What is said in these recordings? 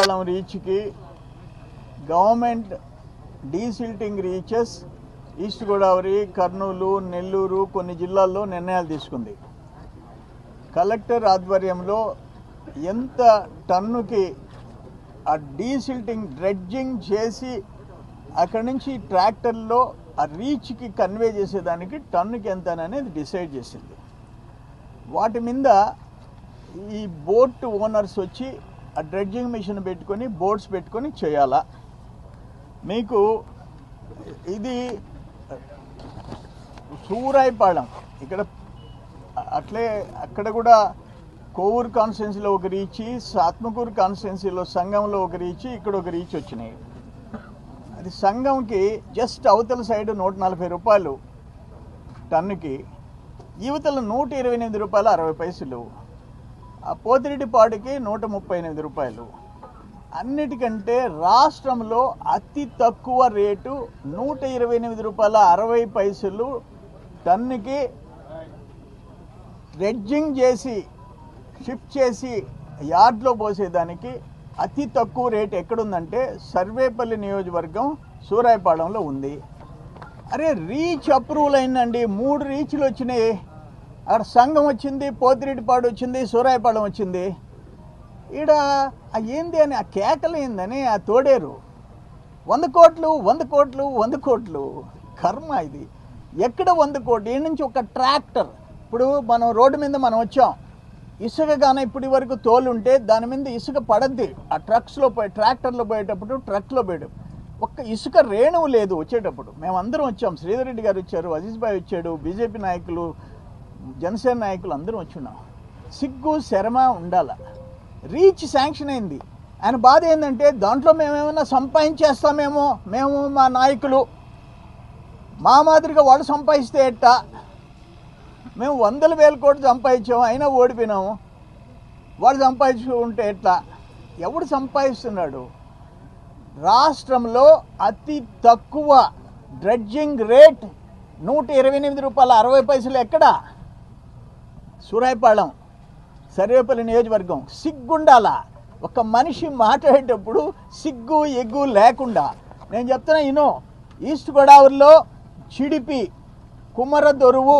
Srikakulam రీచ్కి government desilting reaches east Godavari Kurnool Nellore కొన్ని జిల్లాల్లో నిర్ణయాలు తీసుకుంది. కలెక్టర్ ఆధ్వర్యంలో ఎంత టన్నుకి ఆ డీసిల్టింగ్ డ్రెడ్జింగ్ చేసి అక్కడి నుంచి ట్రాక్టర్లో ఆ రీచ్కి కన్వే చేసేదానికి టన్నుకి ఎంత అనేది డిసైడ్ చేసింది. వాటి మీద ఈ బోట్ ఓనర్స్ వచ్చి ఆ డ్రెడ్జింగ్ మిషన్ పెట్టుకొని బోర్డ్స్ పెట్టుకొని చేయాలా? మీకు ఇది సూరాయిపాళెం. ఇక్కడ అట్లే అక్కడ కూడా కోవూరు కాన్స్టిట్యున్సీలో ఒక రీచ్ సాత్మకూరు కాన్స్టిట్యున్సీలో సంఘంలో ఒక రీచ్ ఇక్కడ ఒక రీచ్ వచ్చినాయి. అది సంఘంకి జస్ట్ అవతల సైడ్ నూట నలభై రూపాయలు టన్నుకి యువతల నూట ఇరవై ఎనిమిది రూపాయలు అరవై పైసలు. ఆ పోతిరెడ్డిపాడుకి నూట ముప్పై ఎనిమిది రూపాయలు. అన్నిటికంటే రాష్ట్రంలో అతి తక్కువ రేటు నూట ఇరవై ఎనిమిది రూపాయల అరవై పైసలు టన్నుకి రెడ్జింగ్ చేసి షిఫ్ట్ చేసి యార్డ్లో పోసేదానికి అతి తక్కువ రేట్ ఎక్కడుందంటే సర్వేపల్లి నియోజకవర్గం సూరాయపాళెంలో ఉంది. అరే రీచ్ అప్రూవల్ అయిందండి. మూడు రీచ్లు వచ్చినాయి. అక్కడ సంఘం వచ్చింది పోతిరెడ్డిపాడు వచ్చింది సూరాయపాళెం వచ్చింది. ఈడ ఏంది అని ఆ కేకలు ఏందని ఆ తోడేరు. వంద కోట్లు వంద కోట్లు వంద కోట్లు. కర్మ ఇది. ఎక్కడ వంద కోట్లు? ఈ నుంచి ఒక ట్రాక్టర్. ఇప్పుడు మనం రోడ్డు మీద మనం వచ్చాం. ఇసుక కానీ ఇప్పటి వరకు తోలు ఉంటే దాని మీద ఇసుక పడద్ది. ఆ ట్రక్స్లో పోయి ట్రాక్టర్లో పోయేటప్పుడు ట్రక్లో పోయడం ఒక్క ఇసుక రేణువు లేదు వచ్చేటప్పుడు. మేమందరం వచ్చాం. శ్రీధర్ రెడ్డి గారు వచ్చారు అజీజ్ భాయ్ వచ్చాడు బీజేపీ నాయకులు జనసేన నాయకులు అందరం వచ్చిన్నాం సిగ్గు శరమ ఉండాల. రీచ్ శాంక్షన్ అయింది. ఆయన బాధ ఏంటంటే దాంట్లో మేమేమైనా సంపాదించేస్తామేమో మేము మా నాయకులు. మా మాదిరిగా వాళ్ళు సంపాదిస్తే ఎట్టా? మేము వందల వేల కోట్లు సంపాదించాము అయినా ఓడిపోయినాము. వాడు సంపాదించుకుంటే ఎట్లా ఎవడు సంపాదిస్తున్నాడు? రాష్ట్రంలో అతి తక్కువ డ్రెడ్జింగ్ రేట్ నూట ఇరవై ఎనిమిది రూపాయల అరవై పైసలు ఎక్కడ? సూరాయపాళెం సర్వేపల్లి నియోజకవర్గం సిగ్గుండాల. ఒక మనిషి మాట్లాడేటప్పుడు సిగ్గు ఎగ్గు లేకుండా. నేను చెప్తున్నా ఇను ఈస్ట్ గోదావరిలో చిడిపి కుమరదొరువు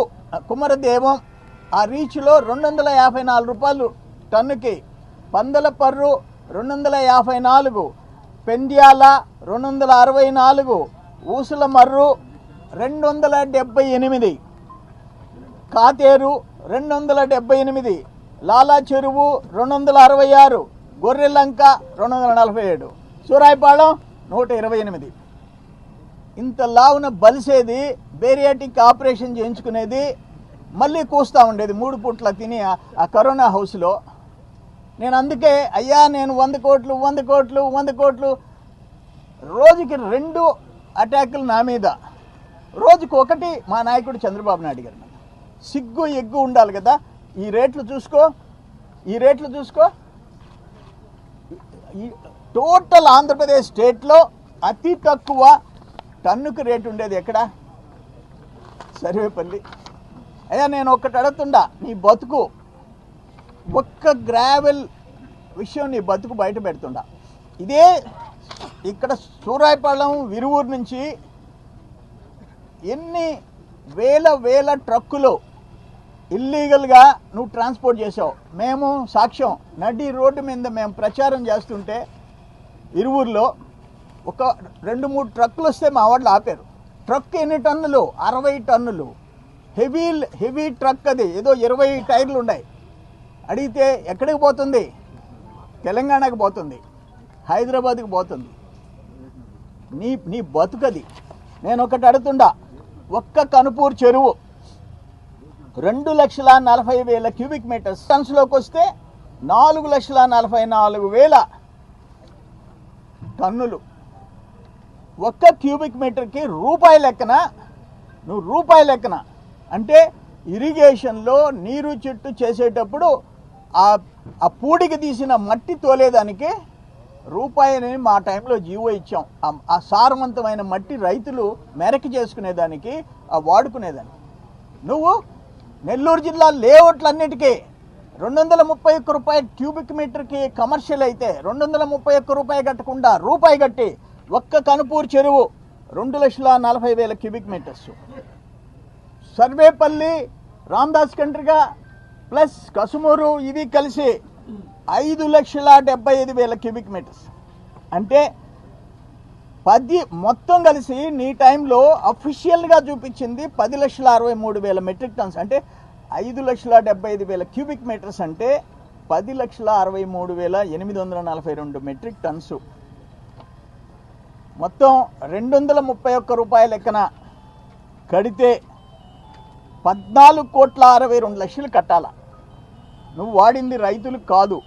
కుమరదేవం ఆ రీచ్లో రెండు వందల యాభై నాలుగు రూపాయలు టన్నుకి. పందలపర్రు రెండు వందల యాభై నాలుగు పెండ్యాల రెండు వందల అరవై నాలుగు ఊసుల మర్రు రెండు వందల డెబ్బై ఎనిమిది కాతేరు రెండు వందల డెబ్బై ఎనిమిది లాలా చెరువు రెండు వందల అరవై ఆరు గొర్రెలంక రెండు వందల నలభై ఏడు సూరాయపాళెం నూట ఇరవై ఎనిమిది ఇంత లావున బలిసేది బేరియాటిక్ ఆపరేషన్ చేయించుకునేది మళ్ళీ కూస్తూ ఉండేది మూడు పూట్ల తిని ఆ- కరోనా హౌస్లో. నేను అందుకే అయ్యా నేను వంద కోట్లు వంద కోట్లు వంద కోట్లు రోజుకి రెండు అటాకులు నా మీద. రోజుకు ఒకటి మా నాయకుడు చంద్రబాబు నాయుడు గారు సిగ్గు ఎగ్గు ఉండాలి కదా. ఈ రేట్లు చూసుకో. ఈ రేట్లు చూసుకో. ఈ టోటల్ ఆంధ్రప్రదేశ్ స్టేట్లో అతి తక్కువ టన్నుకు రేటు ఉండేది ఎక్కడ? సర్వేపల్లి. అయ్యా నేను ఒక్కటి అడుగుతుండా నీ బతుకు ఒక్క గ్రావెల్ విషయం నీ బతుకు బయట పెడుతుండా. ఇదే ఇక్కడ సూరాయపాళెం విరువూరు నుంచి ఎన్ని వేల వేల ట్రక్కులు ఇల్లీగల్గా నువ్వు ట్రాన్స్పోర్ట్ చేసావు. మేము సాక్ష్యం. నడి రోడ్డు మీద మేము ప్రచారం చేస్తుంటే ఇరువురులో ఒక రెండు మూడు ట్రక్కులు వస్తే మా వాళ్ళు ఆపారు. ట్రక్ ఎన్ని టన్నులు? అరవై టన్నులు. హెవీ హెవీ ట్రక్ అది. ఏదో ఇరవై టైర్లు ఉన్నాయి. అడిగితే ఎక్కడికి పోతుంది? తెలంగాణకు పోతుంది. హైదరాబాద్కి పోతుంది. నీ నీ బతుకది. నేను ఒకటి అడుగుతుండా. ఒక్క కనుపూరు చెరువు రెండు లక్షల నలభై వేల క్యూబిక్ మీటర్స్. టన్స్లోకి వస్తే నాలుగు లక్షల నలభై నాలుగు వేల టన్నులు. ఒక్క క్యూబిక్ మీటర్కి రూపాయి లెక్కన నువ్వు రూపాయి లెక్కన. అంటే ఇరిగేషన్లో నీరు చెట్టు చేసేటప్పుడు ఆ ఆ పూడికి తీసిన మట్టి తోలేదానికి రూపాయిని మా టైంలో జీవో ఇచ్చాం. ఆ- ఆ సారవంతమైన మట్టి రైతులు మెరక చేసుకునేదానికి ఆ వాడుకునేదానికి. నువ్వు నెల్లూరు జిల్లా లేఅవుట్లన్నిటికీ రెండు వందల ముప్పై ఒక్క రూపాయి క్యూబిక్ మీటర్కి కమర్షియల్ అయితే రెండు వందల ముప్పై ఒక్క రూపాయి కట్టకుండా రూపాయి కట్టి ఒక్క కనుపూరు చెరువు రెండు లక్షల నలభై వేల క్యూబిక్ మీటర్స్. సర్వేపల్లి రామ్దాస్ కంట్రిగా ప్లస్ కసుమూరు ఇవి కలిసి ఐదు లక్షల డెబ్బై ఐదు వేల క్యూబిక్ మీటర్స్. అంటే పది మొత్తం కలిసి నీ టైంలో అఫీషియల్గా చూపించింది పది లక్షల అరవై మూడు వేల మెట్రిక్ టన్స్. అంటే ఐదు లక్షల డెబ్బై ఐదు వేల క్యూబిక్ మీటర్స్ అంటే పది లక్షల అరవై మూడు వేల ఎనిమిది వందల నలభై రెండు మెట్రిక్ టన్స్. మొత్తం రెండు వందల ముప్పై ఒక్క రూపాయల లెక్కన కడితే పద్నాలుగు కోట్ల అరవై రెండు లక్షలు కట్టాల? నువ్వు వాడింది రైతులకు కాదు.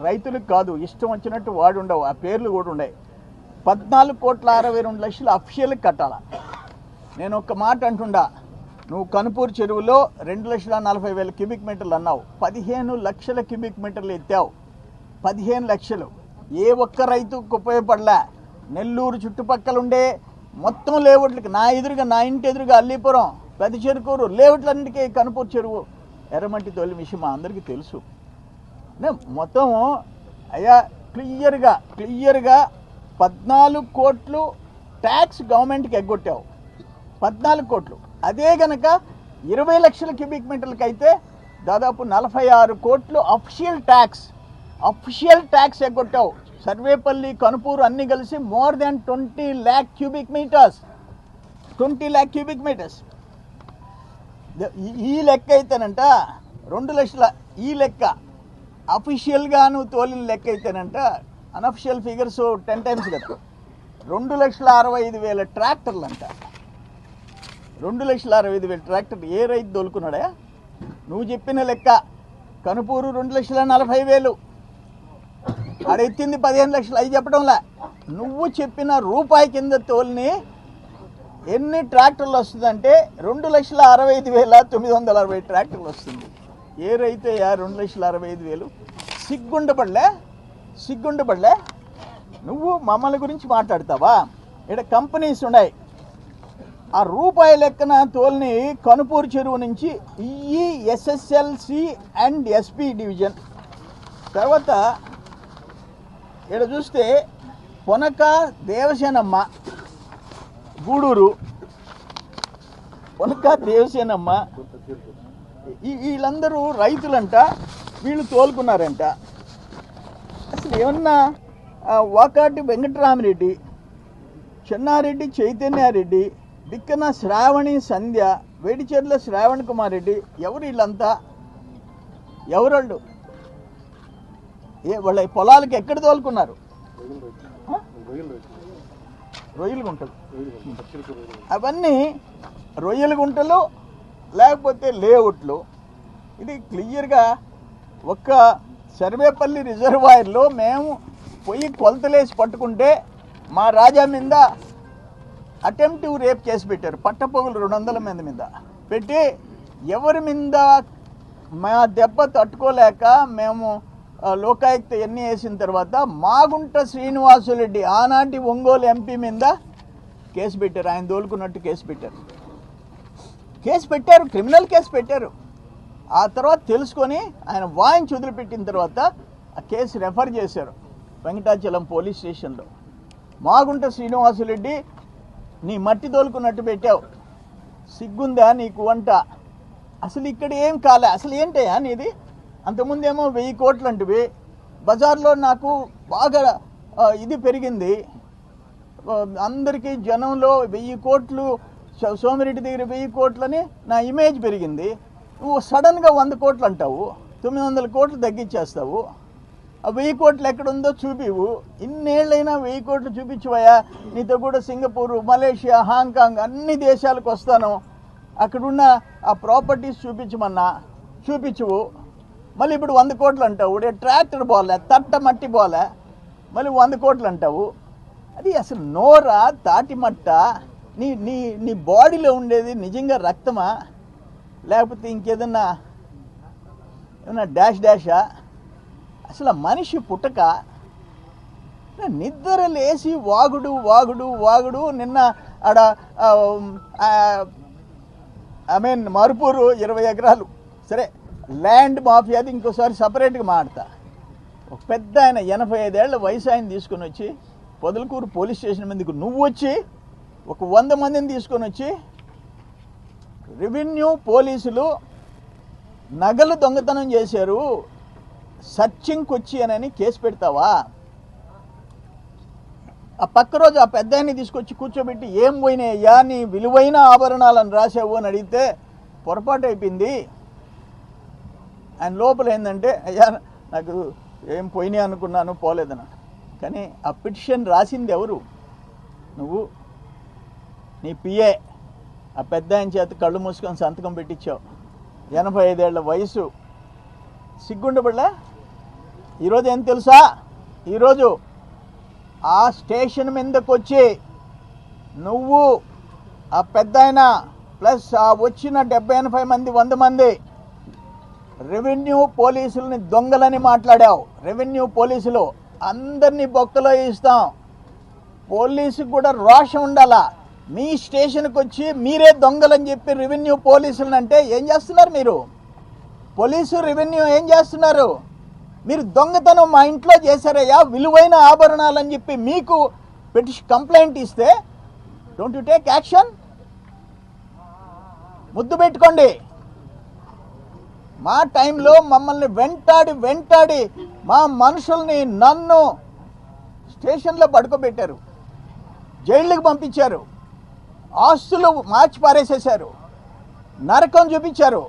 రైతులకు కాదు. ఇష్టం వచ్చినట్టు వాడుండవు. ఆ పేర్లు కూడా ఉండవు. పద్నాలుగు కోట్ల అరవై రెండు లక్షలు అఫిషియల్కి కట్టాల? నేను ఒక మాట అంటుండా నువ్వు కనుపూరు చెరువులో రెండు లక్షల నలభై వేల క్యూబిక్ మీటర్లు అన్నావు. పదిహేను లక్షల క్యూబిక్ మీటర్లు ఎత్తావు. పదిహేను లక్షలు. ఏ ఒక్క రైతుకు ఉపయోగపడలే. నెల్లూరు చుట్టుపక్కల ఉండే మొత్తం లేవుట్లకి నా ఎదురుగా నా ఇంటి ఎదురుగా అల్లీపురం పెద్ద చెరుకూరు లేవుట్లన్నిటికీ కనుపూరు చెరువు ఎర్రమట్టి తొలి విషయం మా అందరికీ తెలుసు. మొత్తం అయ్యా క్లియర్గా క్లియర్గా పద్నాలుగు కోట్లు ట్యాక్స్ గవర్నమెంట్కి ఎగ్గొట్టావు. పద్నాలుగు కోట్లు. అదే గనక ఇరవై లక్షల క్యూబిక్ మీటర్లకి అయితే దాదాపు నలభై ఆరు కోట్లు అఫిషియల్ ట్యాక్స్ అఫిషియల్ ట్యాక్స్ ఎగ్గొట్టావు. సర్వేపల్లి కనుపూరు అన్నీ కలిసి more than twenty lakh cubic metres. Twenty lakh cubic metres. ఈ- ఈ లెక్క అయితేనంట రెండు లక్షల ఈ లెక్క. అఫీషియల్గా నువ్వు తోలిన లెక్క అయితేనంట అనఫిషియల్ ఫిగర్స్ టెన్ టైమ్స్ కదా. రెండు లక్షల అరవై ఐదు వేల ట్రాక్టర్లు అంట రెండు లక్షల అరవై ఐదు వేల ట్రాక్టర్ ఏ రైతు దొలుకున్నాడా? నువ్వు చెప్పిన లెక్క కనుపూరు రెండు లక్షల నలభై వేలు. ఆడ ఎత్తింది పదిహేను లక్షలు. అవి చెప్పడంలా. నువ్వు చెప్పిన రూపాయి కింద తోలిని ఎన్ని ట్రాక్టర్లు వస్తుందంటే రెండు లక్షల అరవై ఐదు వేల తొమ్మిది వందల అరవై ట్రాక్టర్లు వస్తుంది. ఏ రైతయ్యా రెండు లక్షల అరవై ఐదు వేలు? సిగ్గుండబడలే సిగ్గుండబడలే? నువ్వు మమ్మల్ని గురించి మాట్లాడతావా? ఇక్కడ కంపెనీస్ ఉన్నాయి. ఆ రూపాయి లెక్కన తోల్ని కనుపూరు చెరువు నుంచి ఈ ఎస్ఎస్ఎల్సి అండ్ ఎస్పి డివిజన్ తర్వాత ఇక్కడ చూస్తే పొనక దేవసేనమ్మ గూడూరు. పొనక దేవసేనమ్మ. వీళ్ళందరూ రైతులంట వీళ్ళు తోలుకున్నారంట. ఏమన్నా వాకాటి వెంకటరామరెడ్డి చెన్నారెడ్డి చైతన్యారెడ్డి దిక్కన శ్రావణి సంధ్య వేడిచెర్ల శ్రావణ్ కుమార్ రెడ్డి ఎవరు వీళ్ళంతా? ఎవరోళ్ళు? ఏ వాళ్ళ పొలాలకి ఎక్కడ తోలుకున్నారు? రొయ్యల రొయ్యలు గుంటలు. అవన్నీ రొయ్యల గుంటలు లేకపోతే లేఅవుట్లు. ఇది క్లియర్గా ఒక్క సర్వేపల్లి రిజర్వాయర్లో మేము పొయ్యి కొలతలేసి పట్టుకుంటే మా రాజా మీద అటెంప్టివ్ రేప్ కేసు పెట్టారు. పట్టపొగులు రెండు వందల మంది మీద. పెట్టి ఎవరి మీద మా దెబ్బ తట్టుకోలేక మేము లోకాయుక్త ఎన్ని వేసిన తర్వాత మాగుంట శ్రీనివాసులరెడ్డి ఆనాటి ఒంగోలు ఎంపీ మీద కేసు పెట్టారు. ఆయన దోలుకున్నట్టు కేసు పెట్టారు. కేసు పెట్టారు క్రిమినల్ కేసు పెట్టారు. ఆ తర్వాత తెలుసుకొని ఆయన వాయించి వదిలిపెట్టిన తర్వాత ఆ కేసు రెఫర్ చేశారు వెంకటాచలం పోలీస్ స్టేషన్లో. మాగుంట శ్రీనివాసులరెడ్డి నీ మట్టి తోలుకున్నట్టు పెట్టావు. సిగ్గుందా నీకు? వంట అసలు ఇక్కడ ఏం కాలే? అసలు ఏంటయ్యా నీది? అంతకుముందేమో వెయ్యి కోట్లు అంటివి బజార్లో నాకు బాగా ఇది పెరిగింది. అందరికీ జనంలో వెయ్యి కోట్లు సోమిరెడ్డి దగ్గర వెయ్యి కోట్లని నా ఇమేజ్ పెరిగింది. నువ్వు సడన్గా వంద కోట్లు అంటావు తొమ్మిది వందల కోట్లు తగ్గించేస్తావు. ఆ వెయ్యి కోట్లు ఎక్కడుందో చూపివు ఇన్నేళ్ళైనా వెయ్యి కోట్లు చూపించువయ్యా. నీతో కూడా సింగపూర్ మలేషియా హాంకాంగ్ అన్ని దేశాలకు వస్తాను. అక్కడున్న ఆ ప్రాపర్టీస్ చూపించమన్నా. చూపించువు. మళ్ళీ ఇప్పుడు వంద కోట్లు అంటావు. ట్రాక్టర్ బాలే తట్ట మట్టి బాలే. మళ్ళీ వంద కోట్లు అంటావు. అది అసలు నోరా తాటి మట్ట? నీ నీ నీ బాడీలో ఉండేది నిజంగా రక్తమా? లేకపోతే ఇంకేదన్నా ఏమన్నా డాష్ డాషా? అసలు మనిషి పుట్టక నిద్ర లేచి వాగుడు వాగుడు వాగుడు నిన్న ఆడ ఐ మీన్ మరుపూరు ఇరవై ఎకరాలు. సరే ల్యాండ్ మాఫియాది ఇంకోసారి సపరేట్గా మాడతా. ఒక పెద్ద ఆయన ఎనభై ఐదేళ్ళ వయసు ఆయన తీసుకొని వచ్చి పొదలకూరు పోలీస్ స్టేషన్ మీదకు నువ్వు వచ్చి ఒక వంద మందిని తీసుకొని వచ్చి రెవెన్యూ పోలీసులు నగలు దొంగతనం చేశారు. సర్చింగ్కి వచ్చి అని కేసు పెడతావా? ఆ పక్క రోజు ఆ పెద్ద ఆయన్ని తీసుకొచ్చి కూర్చోబెట్టి ఏం పోయినాయ్యా నీ విలువైన ఆభరణాలను రాసావు అని అడిగితే పొరపాటు అయిపోయింది. ఆయన లోపల ఏంటంటే అయ్యా నాకు ఏం పోయినాయి అనుకున్నాను పోలేదన్న కానీ ఆ పిటిషన్ రాసింది ఎవరు? నువ్వు నీ పిఏ ఆ పెద్ద ఆయన చేత కళ్ళు మూసుకొని సంతకం పెట్టించావు ఎనభై ఐదేళ్ళ వయసు. సిగ్గుండబడలే? ఈరోజు ఏం తెలుసా? ఈరోజు ఆ స్టేషన్ మీదకి వచ్చి నువ్వు ఆ పెద్ద ఆయన ప్లస్ ఆ వచ్చిన డెబ్బై ఎనభై మంది వంద మంది రెవెన్యూ పోలీసులని దొంగలని మాట్లాడావు. రెవెన్యూ పోలీసులు అందరినీ బొక్కలో ఇస్తాం పోలీసుకు కూడా రోషం ఉండాలా? మీ స్టేషన్కి వచ్చి మీరే దొంగలని చెప్పి రెవెన్యూ పోలీసులను అంటే ఏం చేస్తున్నారు మీరు? పోలీసు రెవెన్యూ ఏం చేస్తున్నారు? మీరు దొంగతనం మా ఇంట్లో చేశారయ్యా విలువైన ఆభరణాలని చెప్పి మీకు పెటిషన్ కంప్లైంట్ ఇస్తే డోంట్ యు టేక్ యాక్షన్? ముద్దు పెట్టుకోండి. మా టైంలో మమ్మల్ని వెంటాడి వెంటాడి మా మనుషుల్ని నన్ను స్టేషన్లో పడుకోబెట్టారు. జైళ్ళకి పంపించారు. ఆస్తులు మార్చి పారేసేశారు. నరకం చూపించారు.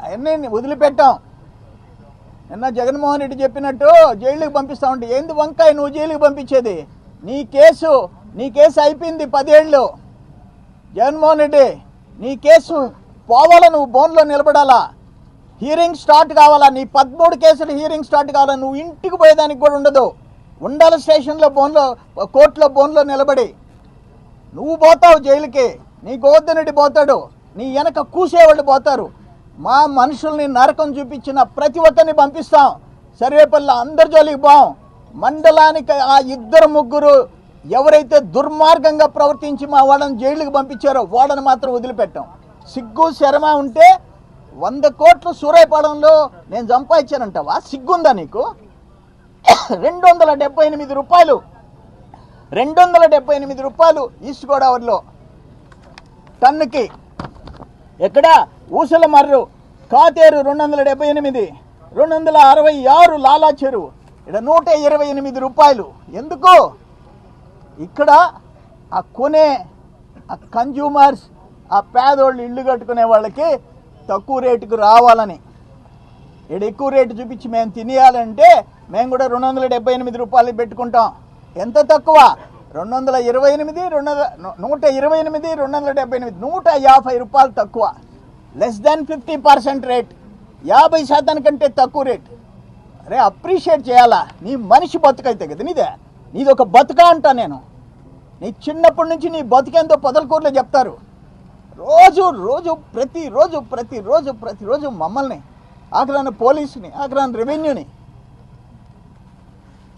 అవన్నీ వదిలిపెట్టాం. నిన్న జగన్మోహన్ రెడ్డి చెప్పినట్టు జైలుకి పంపిస్తా ఉంటే ఏంది వంకాయ నువ్వు జైలుకి పంపించేది? నీ కేసు నీ కేసు అయిపోయింది పదేళ్ళు. జగన్మోహన్ రెడ్డి నీ కేసు పోవాలా? నువ్వు బోన్లో నిలబడాలా? హీరింగ్ స్టార్ట్ కావాలా? నీ పదమూడు కేసులు హీరింగ్ స్టార్ట్ కావాలా? నువ్వు ఇంటికి పోయేదానికి కూడా ఉండదు. ఉండాల స్టేషన్లో బోన్లో కోర్టులో బోన్లో నిలబడి నువ్వు పోతావు జైలుకి. నీ గోవర్ధనుడి పోతాడు. నీ వెనక కూసేవాళ్ళు పోతారు. మా మనుషుల్ని నరకం చూపించిన ప్రతి ఒక్కరిని పంపిస్తాం. సర్వేపల్లి అందరి జోలికి పోం. మండలానికి ఆ ఇద్దరు ముగ్గురు ఎవరైతే దుర్మార్గంగా ప్రవర్తించి మా వాళ్ళని జైలుకి పంపించారో వాళ్ళని మాత్రం వదిలిపెట్టాం. సిగ్గు శరమ ఉంటే వంద కోట్లు సూరాయపాలెంలో నేను సంపాదించానంటావా? సిగ్గుందా నీకు? రెండు వందల డెబ్బై ఎనిమిది రూపాయలు రెండు వందల డెబ్బై ఎనిమిది రూపాయలు ఈస్ట్ గోదావరిలో. టన్నుకి ఎక్కడ? ఊసల మర్రు కాతేరు రెండు వందల డెబ్బై ఎనిమిది రెండు వందల అరవై ఆరు లాలా చెరువు. ఇక్కడ నూట ఇరవై ఎనిమిది రూపాయలు. ఎందుకు? ఇక్కడ ఆ కొనే ఆ కన్జ్యూమర్స్ ఆ పేదోళ్ళు ఇల్లు కట్టుకునే వాళ్ళకి తక్కువ రేటుకు రావాలని. ఇక్కడ ఎక్కువ రేటు చూపించి మేము తినేయాలంటే మేము కూడా రెండు వందల డెబ్బై ఎనిమిది రూపాయలు పెట్టుకుంటాం. ఎంత తక్కువ? రెండు వందల ఇరవై ఎనిమిది రెండు వందల నూట ఇరవై ఎనిమిది రెండు వందల డెబ్బై ఎనిమిది. నూట యాభై రూపాయలు తక్కువ. Less than fifty percent rate యాభై శాతానికంటే తక్కువ రేట్ అరే అప్రిషియేట్ చేయాలా? నీ మనిషి బతుకైతే కదా నీదే. నీది ఒక బతుక అంటా నేను. నీ చిన్నప్పటి నుంచి నీ బతుకేందో పొదలకూరులో చెప్తారు. రోజు రోజు ప్రతిరోజు ప్రతిరోజు ప్రతిరోజు మమ్మల్ని ఆఖరాన పోలీసుని ఆఖరాన రెవెన్యూని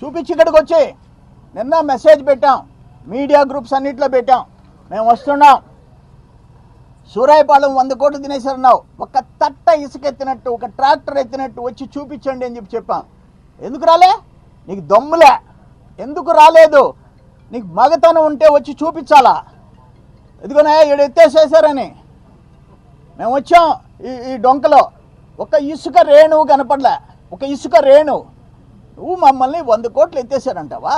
చూపించి ఇక్కడికి వచ్చి నిన్న మెసేజ్ పెట్టాం. మీడియా గ్రూప్స్ అన్నిట్లో పెట్టాం. మేము వస్తున్నాం. సూరాయపాలెం వంద కోట్లు తినేసారన్నావు ఒక తట్ట ఇసుకెత్తినట్టు ఒక ట్రాక్టర్ ఎత్తినట్టు వచ్చి చూపించండి అని చెప్పి చెప్పాం. ఎందుకు రాలే? నీకు దమ్ములే. ఎందుకు రాలేదు? నీకు మగతనం ఉంటే వచ్చి చూపించాలా? ఎందుకనే ఈడు ఎత్తేసేసారని. మేము వచ్చాం ఈ ఈ డొంకలో. ఒక ఇసుక రేణువు కనపడలే. ఒక ఇసుక రేణు నువ్వు మమ్మల్ని వంద కోట్లు ఎత్తేసారంటావా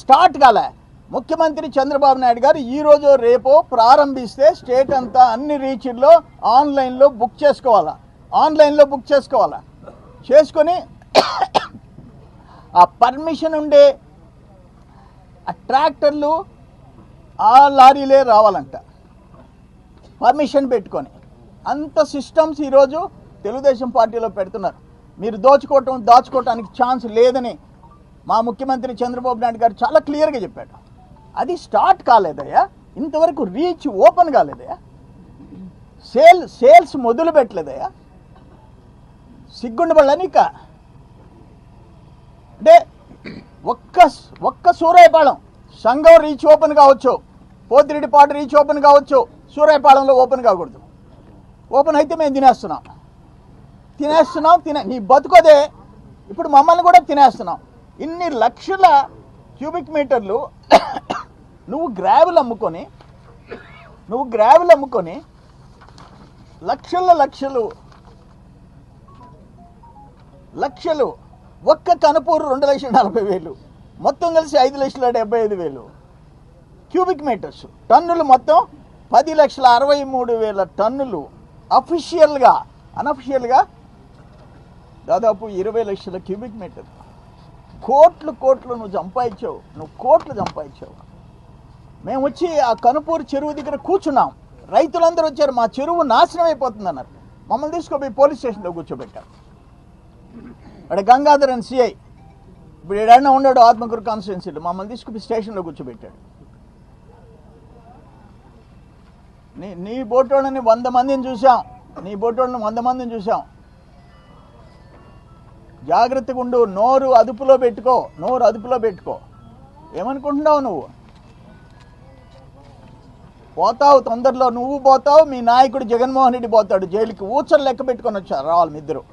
స్టార్ట్ కాలే. ముఖ్యమంత్రి చంద్రబాబు నాయుడు గారు ఈరోజు రేపో ప్రారంభిస్తే స్టేట్ అంతా అన్ని రీచ్ల్లో ఆన్లైన్లో బుక్ చేసుకోవాలా? ఆన్లైన్లో బుక్ చేసుకోవాలా? చేసుకొని ఆ పర్మిషన్ ఉండే ఆ ట్రాక్టర్లు ఆ లారీలే రావాలంట. పర్మిషన్ పెట్టుకొని. అంత సిస్టమ్స్ ఈరోజు తెలుగుదేశం పార్టీలో పెడుతున్నారు. మీరు దోచుకోవటం దాచుకోవటానికి ఛాన్స్ లేదని మా ముఖ్యమంత్రి చంద్రబాబు నాయుడు గారు చాలా క్లియర్గా చెప్పాడు. అది స్టార్ట్ కాలేదయ్యా. ఇంతవరకు రీచ్ ఓపెన్ కాలేదయ్యా. సేల్ సేల్స్ మొదలు పెట్టలేదయ్యా. సిగ్గుండి వాళ్ళని ఇక. అంటే ఒక్క ఒక్క సూరాయపాళెం సంఘం రీచ్ ఓపెన్ కావచ్చు పోతిరెడ్డిపాటు రీచ్ ఓపెన్ కావచ్చు సూరాయపాళెంలో ఓపెన్ కాకూడదు. ఓపెన్ అయితే మేము తినేస్తున్నాం. తినేస్తున్నాం తినే నీ బతుకోదే. ఇప్పుడు మమ్మల్ని కూడా తినేస్తున్నాం. ఇన్ని లక్షల క్యూబిక్ మీటర్లు నువ్వు గ్రావెల్ అమ్ముకొని నువ్వు గ్రావెల్ అమ్ముకొని లక్షల లక్షలు లక్షలు ఒక్క కనుపూరు రెండు లక్షల నలభై వేలు మొత్తం కలిసి ఐదు లక్షల డెబ్బై ఐదు వేలు. క్యూబిక్ మీటర్స్ టన్నులు మొత్తం పది లక్షల అరవై మూడు వేల టన్నులు. అఫీషియల్గా అనఫిషియల్గా దాదాపు ఇరవై లక్షల క్యూబిక్ మీటర్. కోట్లు కోట్లు నువ్వు సంపాదించావు. నువ్వు కోట్లు సంపాదించావు. మేము వచ్చి ఆ కనుపూరు చెరువు దగ్గర కూర్చున్నాం. రైతులందరూ వచ్చారు. మా చెరువు నాశనం అయిపోతుంది అన్నారు. మమ్మల్ని తీసుకుపోయి పోలీస్ స్టేషన్లో కూర్చోబెట్టారు. అక్కడ గంగాధరన్ సిఐ ఇప్పుడు ఏడైనా ఉన్నాడు ఆత్మకూరు కాన్స్టిట్యున్సీలో మమ్మల్ని తీసుకుపోయి స్టేషన్లో కూర్చోబెట్టాడు. నీ నీ బోటోళ్ళని వంద మందిని చూసాం నీ బోటోళ్ళని వంద మందిని చూసాం జాగ్రత్తగా ఉండు. నోరు అదుపులో పెట్టుకో. నోరు అదుపులో పెట్టుకో. ఏమనుకుంటున్నావు నువ్వు? పోతావు తొందరలో. నువ్వు పోతావు మీ నాయకుడు జగన్మోహన్ రెడ్డి పోతాడు జైలుకి. ఊచలు లెక్క పెట్టుకొని వచ్చారు రావాలి మీ ఇద్దరు.